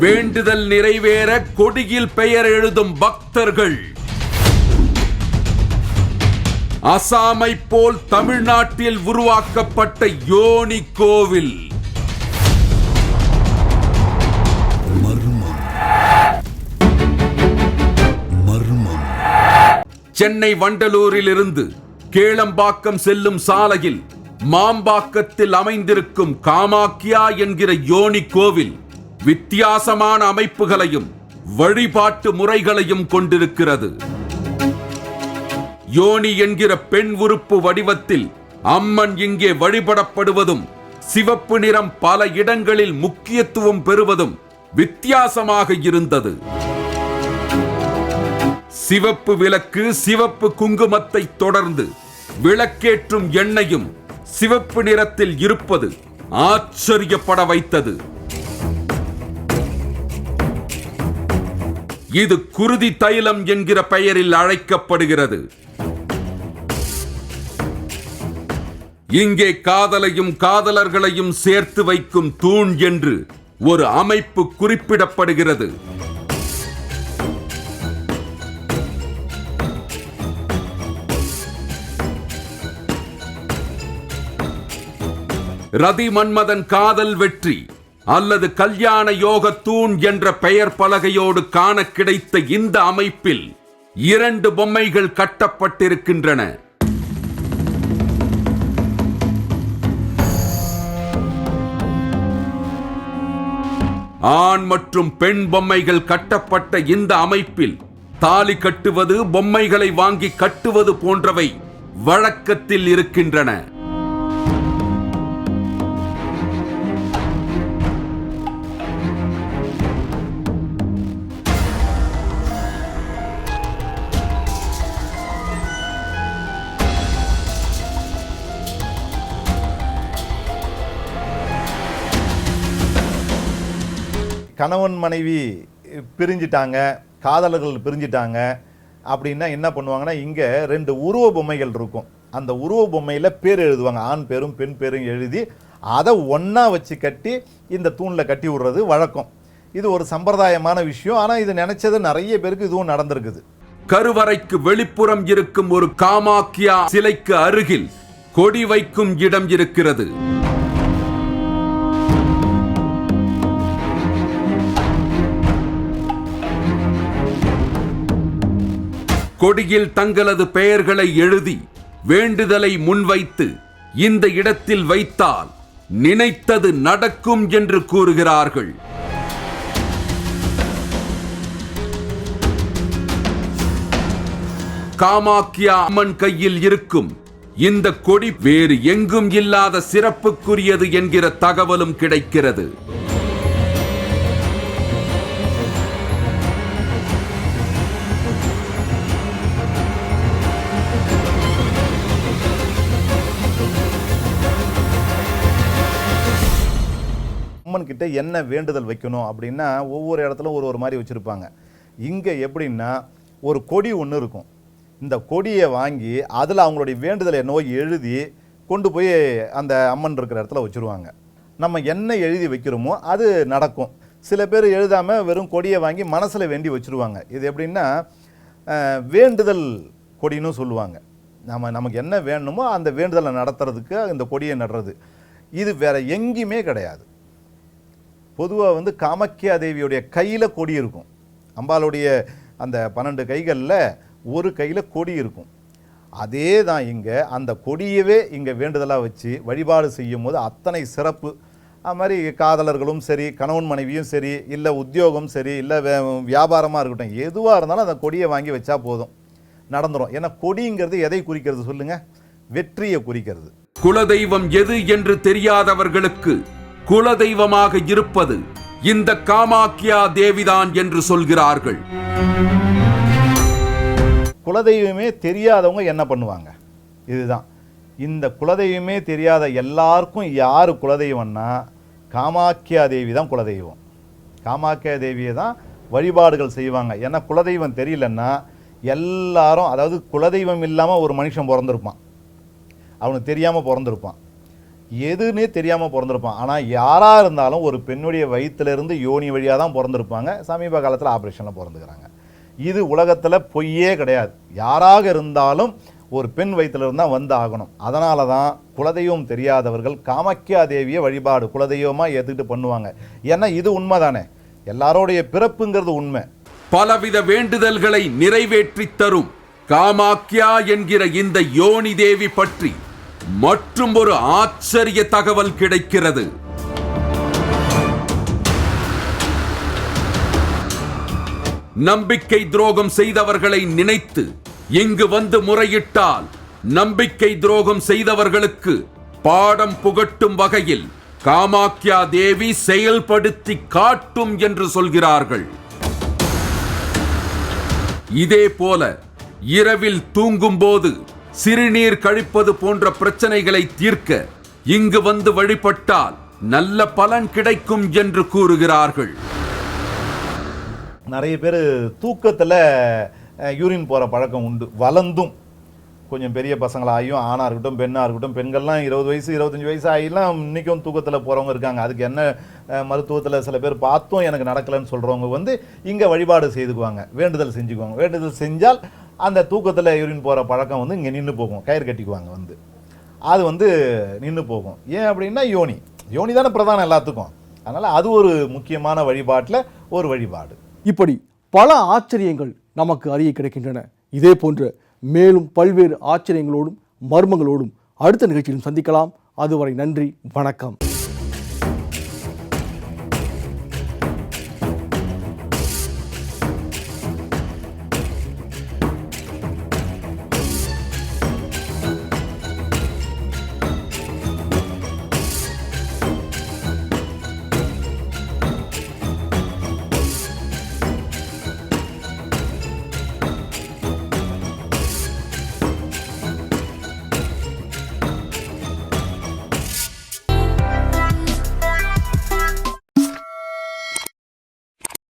வேண்டுதல் நிறைவேற கொடியில் பெயர் எழுதும் பக்தர்கள். அசாமை போல் தமிழ்நாட்டில் உருவாக்கப்பட்ட யோனி கோவில். மர்மம். சென்னை வண்டலூரில் இருந்து கேளம்பாக்கம் செல்லும் சாலையில் மாம்பாக்கத்தில் அமைந்திருக்கும் காமாக்கியா என்கிற யோனி கோவில். வித்தியாசமான அமைப்புகளையும் வழிபாட்டு முறைகளையும் கொண்டிருக்கிறது. யோனி என்கிற பெண் உறுப்பு வடிவத்தில் அம்மன் இங்கே வழிபடப்படுவதும் சிவப்பு நிறம் பல இடங்களில் முக்கியத்துவம் பெறுவதும் வித்தியாசமாக இருந்தது. சிவப்பு விளக்கு சிவப்பு குங்குமத்தை தொடர்ந்து விளக்கேற்றும் எண்ணெயும் சிவப்பு நிறத்தில் இருப்பது ஆச்சரியப்பட வைத்தது. இது குருதி தைலம் என்கிற பெயரில் அழைக்கப்படுகிறது. இங்கே காதலையும் காதலர்களையும் சேர்த்து வைக்கும் தூண் என்று ஒரு அமைப்பு குறிப்பிடப்படுகிறது. ரதி மன்மதன் காதல் வெற்றி. அல்லது கல்யாண யோக தூண் என்ற பெயர் பலகையோடு காண கிடைத்த இந்த அமைப்பில் இரண்டு பொம்மைகள் கட்டப்பட்டிருக்கின்றன. ஆண் மற்றும் பெண் பொம்மைகள் கட்டப்பட்ட இந்த அமைப்பில் தாலி கட்டுவது பொம்மைகளை வாங்கி கட்டுவது போன்றவை வழக்கத்தில் இருக்கின்றன. கணவன் மனைவி பிரிஞ்சிட்டாங்க காதலர்கள் பிரிஞ்சிட்டாங்க அப்படின்னா என்ன பண்ணுவாங்கன்னா இங்கே ரெண்டு உருவ பொம்மைகள் இருக்கும். அந்த உருவ பொம்மையில் பேர் எழுதுவாங்க. ஆண் பேரும் பெண் பேரும் எழுதி அதை ஒன்றா வச்சு கட்டி இந்த தூணில் கட்டி விடுறது வழக்கம். இது ஒரு சம்பிரதாயமான விஷயம். ஆனால் இது நினச்சது நிறைய பேருக்கு இதுவும் நடந்திருக்குது. கருவறைக்கு வெளிப்புறம் இருக்கும் ஒரு காமாக்கியா சிலைக்கு அருகில் கொடி வைக்கும் இடம் இருக்கிறது. கொடியில் தங்களது பெயர்களை எழுதி வேண்டுதலை முன்வைத்து இந்த இடத்தில் வைத்தால் நினைத்தது நடக்கும் என்று கூறுகிறார்கள். காமாக்கியா அம்மன் கையில் இருக்கும் இந்த கொடி வேறு எங்கும் இல்லாத சிறப்புக்குரியது என்கிற தகவலும் கிடைக்கிறது. அம்மன் கிட்ட என்ன வேண்டுதல் வைக்கணும் அப்படின்னா ஒவ்வொரு இடத்துல ஒரு ஒரு மாதிரி வச்சுருப்பாங்க. இங்கே எப்படின்னா ஒரு கொடி ஒன்று இருக்கும். இந்த கொடியை வாங்கி அதில் அவங்களுடைய வேண்டுதலை நோய் எழுதி கொண்டு போய் அந்த அம்மன் இருக்கிற இடத்துல வச்சுருவாங்க. நம்ம என்ன எழுதி வைக்கிறோமோ அது நடக்கும். சில பேர் எழுதாமல் வெறும் கொடியை வாங்கி மனசில் வேண்டி வச்சுருவாங்க. இது எப்படின்னா வேண்டுதல் கொடின்னு சொல்லுவாங்க. நம்ம நமக்கு என்ன வேணுமோ அந்த வேண்டுதலை நடத்துறதுக்கு இந்த கொடியை நடுறது. இது வேறு எங்கேயுமே கிடையாது. பொதுவாக வந்து காமக்கியா தேவியுடைய கையில் கொடி இருக்கும். அம்பாளுடைய அந்த பன்னெண்டு கைகளில் ஒரு கையில் கொடி இருக்கும். அதே தான் இங்கே அந்த கொடியவே இங்கே வேண்டுதலாக வச்சு வழிபாடு செய்யும் போது அத்தனை சிறப்பு. அது மாதிரி காதலர்களும் சரி கணவன் மனைவியும் சரி இல்லை உத்தியோகம் சரி இல்லை வியாபாரமாக இருக்கட்டும் எதுவாக இருந்தாலும் அந்த கொடியை வாங்கி வச்சா போதும். நடந்துடும் ஏன்னா கொடிங்கிறது எதை குறிக்கிறது சொல்லுங்கள் வெற்றியை குறிக்கிறது. குலதெய்வம் எது என்று தெரியாதவர்களுக்கு குலதெய்வமாக இருப்பது இந்த காமாக்கியா தேவிதான் என்று சொல்கிறார்கள். குலதெய்வமே தெரியாதவங்க என்ன பண்ணுவாங்க? இதுதான். இந்த குலதெய்வமே தெரியாத எல்லாருக்கும் யார் குலதெய்வம்னா காமாக்கியா தேவி தான் குலதெய்வம். காமாக்கியா தேவியை தான் வழிபாடுகள் செய்வாங்க. ஏன்னா குலதெய்வம் தெரியலன்னா எல்லாரும் அதாவது குலதெய்வம் இல்லாமல் ஒரு மனுஷன் பிறந்திருப்பான். அவனுக்கு தெரியாமல் பிறந்திருப்பான். எதுன்னே தெரியாமல் பிறந்திருப்பான். ஆனால் யாராக இருந்தாலும் ஒரு பெண்ணுடைய வயிற்றுலேருந்து யோனி வழியாக தான் பிறந்திருப்பாங்க. சமீப காலத்தில் ஆப்ரேஷனில் பிறந்துக்கிறாங்க. இது உலகத்தில் பொய்யே கிடையாது. யாராக இருந்தாலும் ஒரு பெண் வயிற்றுலேருந்து தான் வந்து ஆகணும். அதனால தான் குலதெய்வம் தெரியாதவர்கள் காமாக்கியா தேவியை வழிபாடு குலதெய்வமாக ஏற்றுக்கிட்டு பண்ணுவாங்க. ஏன்னா இது உண்மை தானே எல்லாரோடைய பிறப்புங்கிறது உண்மை. பலவித வேண்டுதல்களை நிறைவேற்றி தரும் காமாக்யா என்கிற இந்த யோனி தேவி பற்றி மற்றும் ஒரு ஆச்சரிய தகவல் கிடைக்கிறது. நம்பிக்கை துரோகம் செய்தவர்களை நினைத்து இங்கு வந்து முறையிட்டால் நம்பிக்கை துரோகம் செய்தவர்களுக்கு பாடம் புகட்டும் வகையில் காமாக்யா தேவி செயல்படுத்தி காட்டும் என்று சொல்கிறார்கள். இதே போல இரவில் தூங்கும்போது சிறுநீர் கழிப்பது போன்ற பிரச்சனைகளை தீர்க்க இங்கு வந்து வழிபட்டால் நல்ல பலன் கிடைக்கும் என்று கூறுகிறார்கள். நிறைய பேர் தூக்கத்தில் யூரின் போகிற பழக்கம் உண்டு. வளர்ந்தும் கொஞ்சம் பெரிய பசங்களாகியும் ஆணாக இருக்கட்டும் பெண்ணாக இருக்கட்டும் பெண்கள்லாம் இருபது வயசு இருபத்தஞ்சி வயசு ஆகிலாம் இன்றைக்கும் தூக்கத்தில் போகிறவங்க இருக்காங்க. அதுக்கு என்ன மருத்துவத்தில் சில பேர் பார்த்தும் எனக்கு நடக்கலைன்னு சொல்கிறவங்க வந்து இங்கே வழிபாடு செய்துக்குவாங்க. வேண்டுதல் செஞ்சுக்குவாங்க. வேண்டுதல் செஞ்சால் அந்த தூக்கத்தில் யூரின் போகிற பழக்கம் வந்து இங்கே நின்று போகும். கயிறு கட்டிக்குவாங்க வந்து. அது வந்து நின்று போகும். ஏன் அப்படின்னா யோனி. யோனி தானே பிரதானம் எல்லாத்துக்கும். அதனால் அது ஒரு முக்கியமான வழிபாட்டில் ஒரு வழிபாடு. இப்படி பல ஆச்சரியங்கள் நமக்கு அறிய கிடைக்கின்றன. இதே போன்ற மேலும் பல்வேறு ஆச்சரியங்களோடும் மர்மங்களோடும் அடுத்த நிகழ்ச்சியிலும் சந்திக்கலாம். அதுவரை நன்றி வணக்கம்.